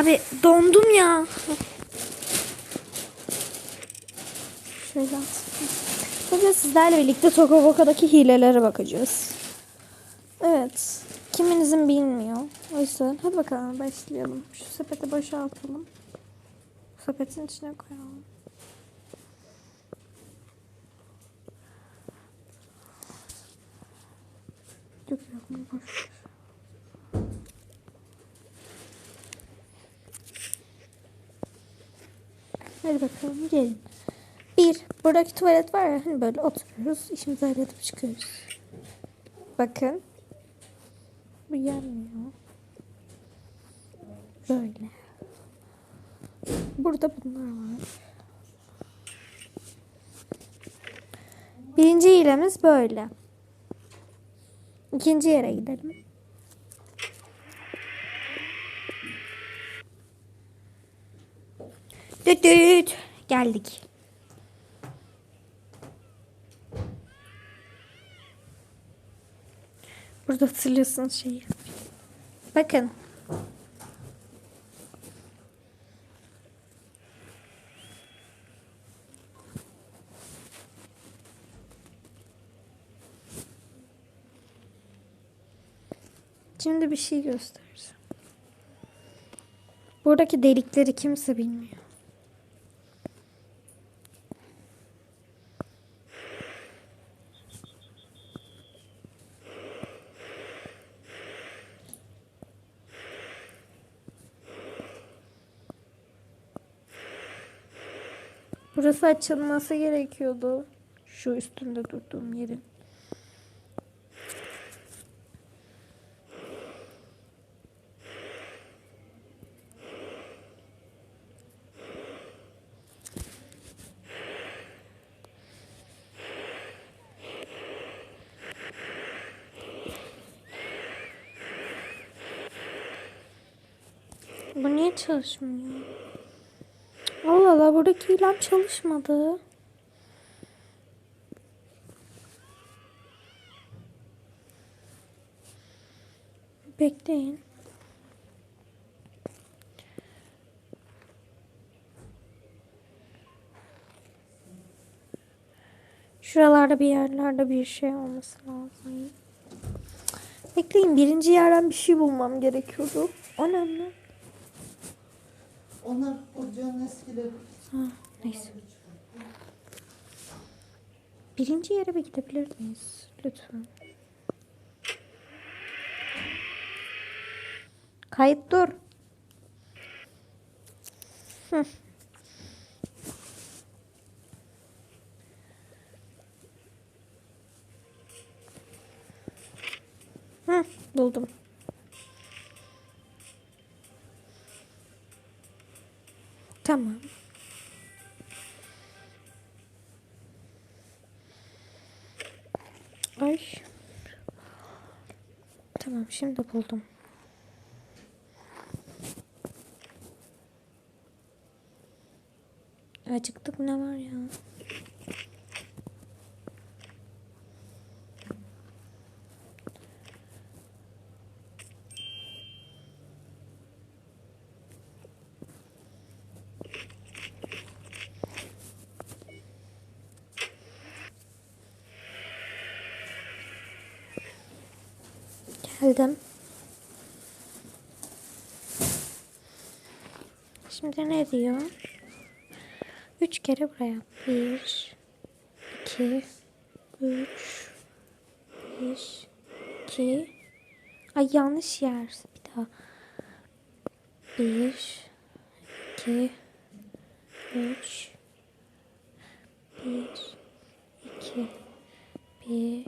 Abi dondum ya. Şöyle. Bugün sizlerle birlikte Tokoboka'daki hilelere bakacağız. Evet. Kiminizin bilmiyor. O yüzden hadi bakalım başlayalım. Şu sepeti boşaltalım. Sepetin içine koyalım. Yok yok boş Hadi bakalım gelin. Bir, buradaki tuvalet var ya hani böyle oturuyoruz, işimizi halledip çıkıyoruz. Bakın. Bu yanmıyor. Böyle. Burada bunlar var. Birinci hilemiz böyle. İkinci yere gidelim. Düt düt. Geldik. Burada hatırlıyorsunuz şeyi. Bakın. Şimdi bir şey göstereceğim. Buradaki delikleri kimse bilmiyor. Burası açılması gerekiyordu. Şu üstünde durduğum yerin. Bu niye çalışmıyor? Buradaki ilan çalışmadı. Bekleyin. Şuralarda bir yerlerde bir şey olması lazım. Bekleyin birinci yerden bir şey bulmam gerekiyordu. Önemli. Onlar ocağın eskileri. Neyse. Birinci yere bir gidebilir miyiz? Lütfen. Kayıt dur. Hı. Hı, buldum. Tamam. Ay. Tamam şimdi buldum. Acıktık ne var ya? Geldim. Şimdi ne diyor? Üç kere buraya. Bir, iki, üç, beş, iki. Ay yanlış yer. Bir daha. Bir, iki, üç, bir, iki, bir,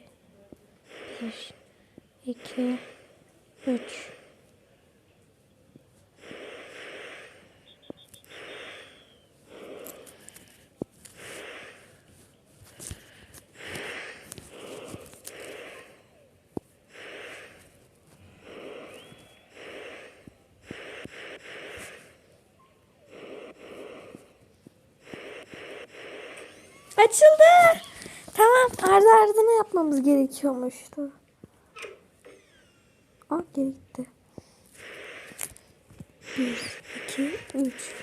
bir, iki, üç. Açıldı. Tamam ardı ardına yapmamız gerekiyormuştu. Aa geri gitti. Bir, 2, 3.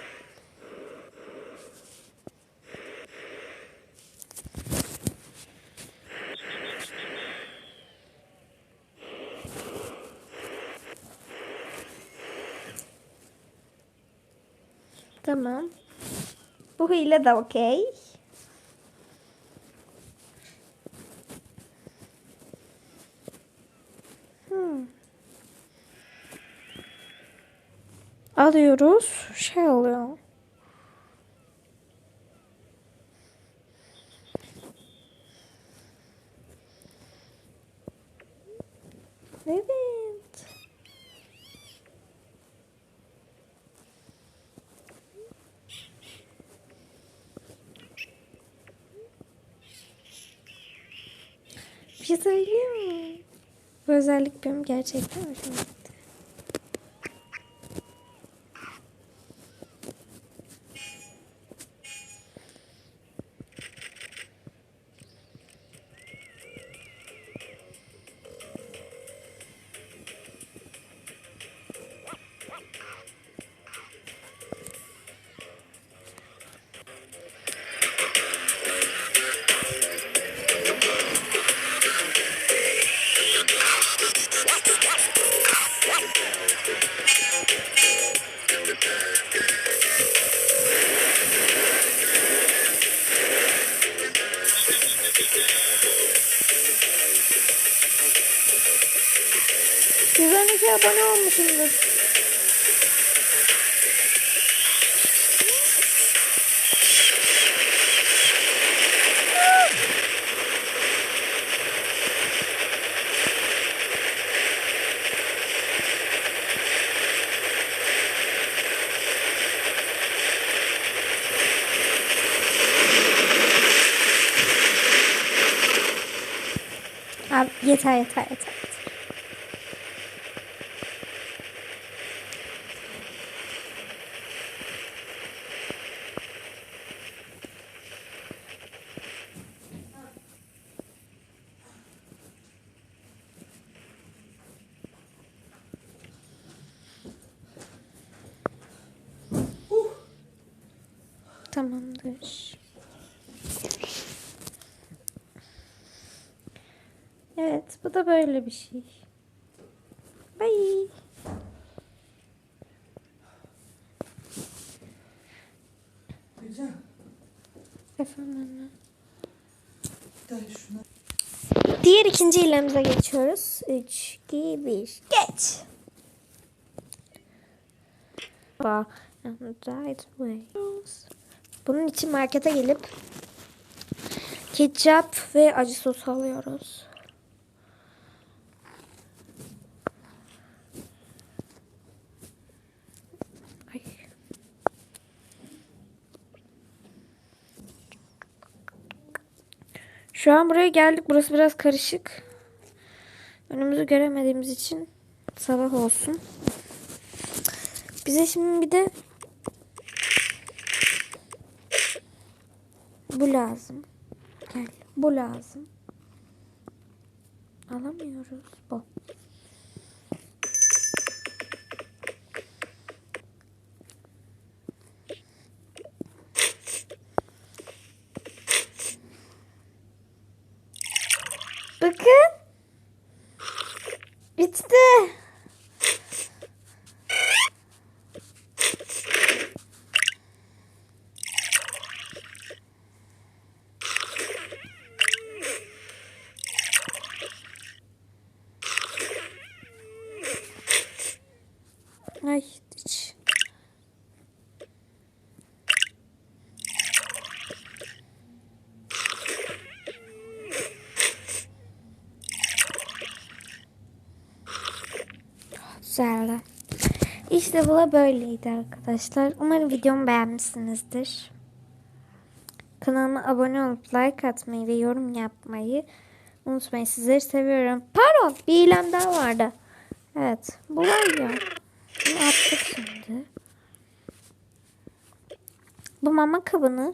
Tamam. Bu hile de okey. Alıyoruz. Şey oluyor. Evet. Bir şey söyleyeyim mi? Bu özellik benim gerçekten hoşuma gitti. Yüzlerine abone olmuşumdur. Abi yeter yeter yeter. Tamamdır. Evet, bu da böyle bir şey. Bye. Güzel. Efendim anne. Şuna. Diğer ikinci ilemize geçiyoruz. 3, 2, 1. Geç. Right way. Bunun için markete gelip ketçap ve acı sos alıyoruz. Şu an buraya geldik. Burası biraz karışık. Önümüzü göremediğimiz için sabah olsun. Bize şimdi bir de bu lazım. Gel. Bu lazım. Alamıyoruz. Bu. Güzeldi. İşte bu da böyleydi arkadaşlar. Umarım videomu beğenmişsinizdir. Kanalıma abone olup like atmayı ve yorum yapmayı unutmayın. Sizleri seviyorum. Pardon bir ilan daha vardı. Evet bu var ya. Bunu attık şimdi. Bu mama kabını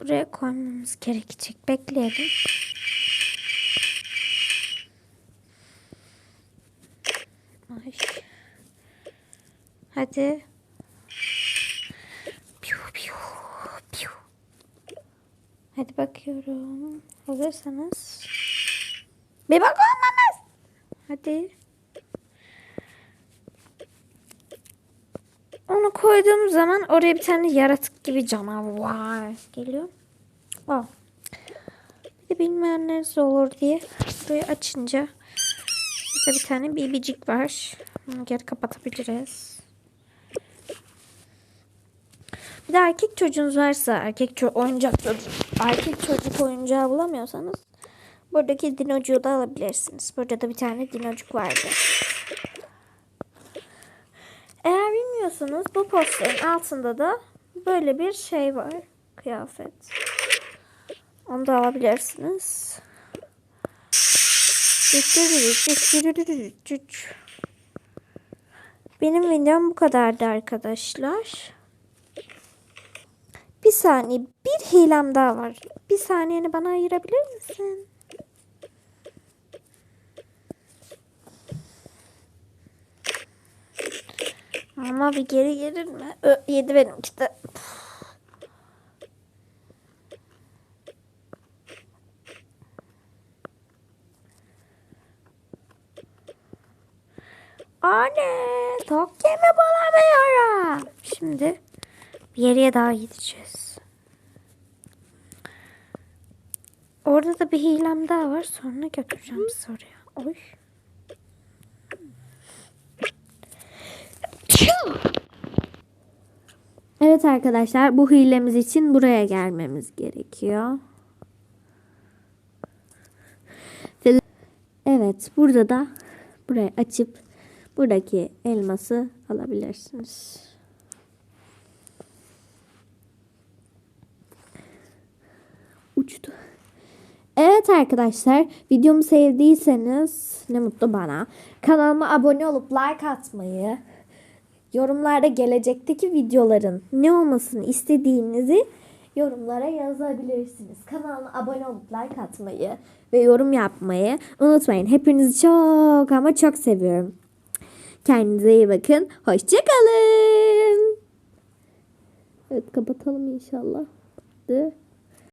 buraya koymamız gerekecek. Bekleyelim. Hadi. Piu piu piu. Hadi bakıyorum. Hazırsanız. Bebek olmamız. Hadi. Onu koyduğum zaman oraya bir tane yaratık gibi canavar geliyor. Oh. Bir de bilmeyenleriniz olur diye burayı açınca burada bir tane bibicik var. Bunu geri kapatabiliriz. Bir de erkek çocuğunuz varsa erkek ço- oyuncak çocuk, erkek çocuk oyuncağı bulamıyorsanız buradaki dinocuğu da alabilirsiniz. Burada da bir tane dinocuk vardı. Eğer bilmiyorsanız bu posterin altında da böyle bir şey var. Kıyafet. Onu da alabilirsiniz. Benim videom bu kadardı arkadaşlar. Bir saniye. Bir hilem daha var. Bir saniyeni bana ayırabilir misin? Ama bir geri gelir mi? Ö, yedi benimki de. Anne, tok yemi bulamıyorum. Şimdi bir yere daha gideceğiz. Orada da bir hilem daha var. Sonra götüreceğim sizi oraya. Oy. Evet arkadaşlar bu hilemiz için buraya gelmemiz gerekiyor. Ve- Evet burada da burayı açıp buradaki elması alabilirsiniz. Uçtu. Evet arkadaşlar videomu sevdiyseniz ne mutlu bana. Kanalıma abone olup like atmayı, yorumlarda gelecekteki videoların ne olmasını istediğinizi yorumlara yazabilirsiniz. Kanalıma abone olup like atmayı ve yorum yapmayı unutmayın. Hepinizi çok ama çok seviyorum. Kendinize iyi bakın. Hoşçakalın. Evet kapatalım inşallah. De.